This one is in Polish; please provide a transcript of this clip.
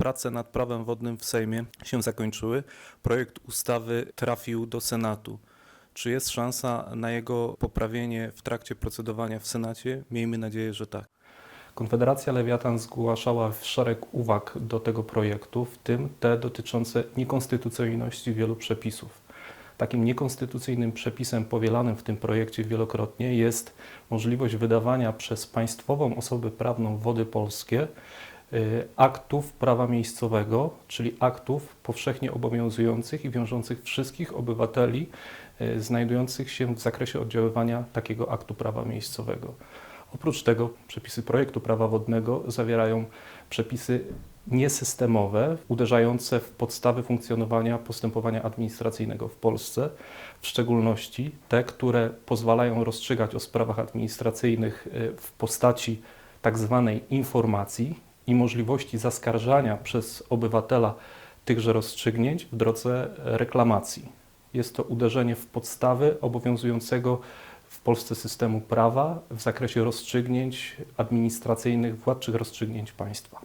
prace nad prawem wodnym w Sejmie się zakończyły. Projekt ustawy trafił do Senatu. Czy jest szansa na jego poprawienie w trakcie procedowania w Senacie? Miejmy nadzieję, że tak. Konfederacja Lewiatan zgłaszała szereg uwag do tego projektu, w tym te dotyczące niekonstytucyjności wielu przepisów. Takim niekonstytucyjnym przepisem powielanym w tym projekcie wielokrotnie jest możliwość wydawania przez państwową osobę prawną Wody Polskie aktów prawa miejscowego, czyli aktów powszechnie obowiązujących i wiążących wszystkich obywateli y, znajdujących się w zakresie oddziaływania takiego aktu prawa miejscowego. Oprócz tego przepisy projektu prawa wodnego zawierają przepisy niesystemowe, uderzające w podstawy funkcjonowania postępowania administracyjnego w Polsce, w szczególności te, które pozwalają rozstrzygać o sprawach administracyjnych y, w postaci tak zwanej informacji i możliwości zaskarżania przez obywatela tychże rozstrzygnięć w drodze reklamacji. Jest to uderzenie w podstawy obowiązującego w Polsce systemu prawa w zakresie rozstrzygnięć administracyjnych, władczych rozstrzygnięć państwa.